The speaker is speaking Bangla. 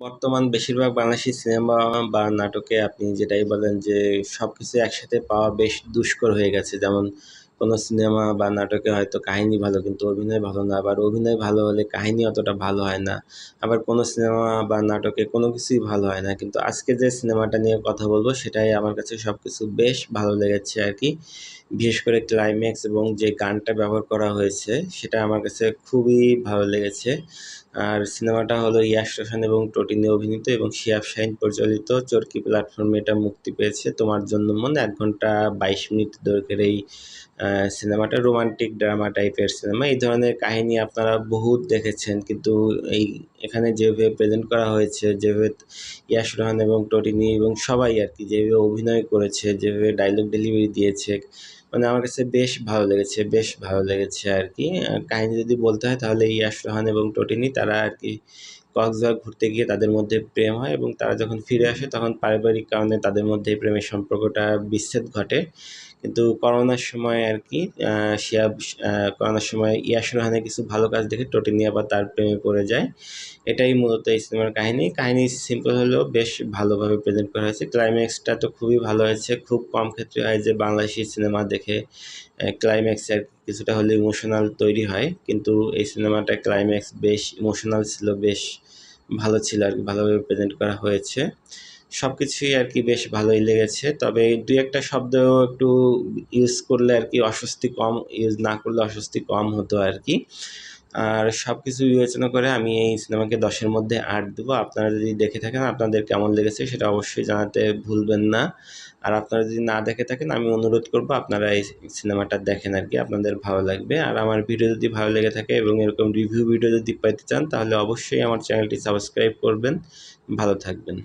বর্তমান বেশিরভাগ বাংলাদেশি সিনেমা বা নাটকে আপনি যেটাই বলেন যে সব কিছু একসাথে পাওয়া বেশ দুষ্কর হয়ে গেছে। যেমন কোনো সিনেমা বা নাটকে হয়তো কাহিনী ভালো, কিন্তু অভিনয় ভালো না, আবার অভিনয় ভালো হলে কাহিনী অতটা ভালো হয় না, আবার কোনো সিনেমা বা নাটকে কোনো কিছুই ভালো হয় না, কিন্তু আজকে যে সিনেমাটা নিয়ে কথা বলব সেটাই আমার কাছে সব কিছু বেশ ভালো লেগেছে আর কি। বিশেষ করে ক্লাইম্যাক্স এবং যে গানটা ব্যবহার করা হয়েছে সেটা আমার কাছে খুবই ভালো লেগেছে। আর সিনেমাটা হলো ইয়াশ রোশন এবং টোটিনি অভিনীত এবং শিয়াব শাহিন পরিচালিত চরকি প্ল্যাটফর্মে এটা মুক্তি পেয়েছে। তোমার জন্য মনে এক ঘণ্টা বাইশ মিনিট দৈর্ঘ্যের এই সিনেমাটা রোমান্টিক ড্রামা টাইপের সিনেমা এই ধরনের কাহিনী আপনারা বহুত দেখেছেন, কিন্তু এই, এখানে যেভাবে প্রেজেন্ট করা হয়েছে, যেভাবে ইয়াশ রোহান এবং টোটিনি এবং সবাই আর কি যেভাবে অভিনয় করেছে, যেভাবে ডায়লগ ডেলিভারি দিয়েছে মানে আমার কাছে বেশ ভালো লেগেছে, বেশ ভালো লেগেছে আর কি কাহিনী যদি বলতে হয়, তাহলে ইয়াশ রোহান এবং টোটিনি, তারা আর কি কক্সবাজার ঘুরতে গিয়ে তাদের মধ্যে প্রেম হয় এবং তারা যখন ফিরে আসে, তখন পারিবারিক কারণে তাদের মধ্যে প্রেমের সম্পর্কটা বিচ্ছেদ ঘটে। কিন্তু করোনার সময় আর কি শিয়াব করোনার সময় ইয়াস রোহানের কিছু ভালো কাজ দেখে টোটিনি আবার তার প্রেমে পড়ে যায়। এটাই মূলত এই সিনেমার কাহিনী। কাহিনী সিম্পল হলেও বেশ ভালোভাবে প্রেজেন্ট করা হয়েছে। ক্লাইম্যাক্সটা তো খুবই ভালো হয়েছে। খুব কম ক্ষেত্রে হয় যে বাংলাদেশি সিনেমা দেখে ক্লাইম্যাক্সের কিছুটা হলে ইমোশনাল তৈরি হয়। কিন্তু এই সিনেমাটা ক্লাইম্যাক্স বেশ ইমোশনাল ছিল, বেশ ভালো ছিল আর কি ভালোভাবে প্রেজেন্ট করা হয়েছে। সব কিছুই আর কি বেশ ভালোই লেগেছে। তবে দুই একটা শব্দ একটু ইউজ করলে আর কি অস্বস্তি কম ইউজ না করলে অস্বস্তি কম হতো আর কি আর সব কিছু বিবেচনা করে আমি এই সিনেমাকে দশের মধ্যে আট দেবো। আপনারা যদি দেখে থাকেন আপনাদের কেমন লেগেছে সেটা অবশ্যই জানাতে ভুলবেন না। আর আপনারা যদি না দেখে থাকেন আমি অনুরোধ করব আপনারা এই সিনেমাটা দেখেন আর কি আপনাদের ভালো লাগবে। আর আমার ভিডিও যদি ভালো লেগে থাকে এবং এরকম রিভিউ ভিডিও যদি পাইতে চান তাহলে অবশ্যই আমার চ্যানেলটি সাবস্ক্রাইব করবেন। ভালো থাকবেন।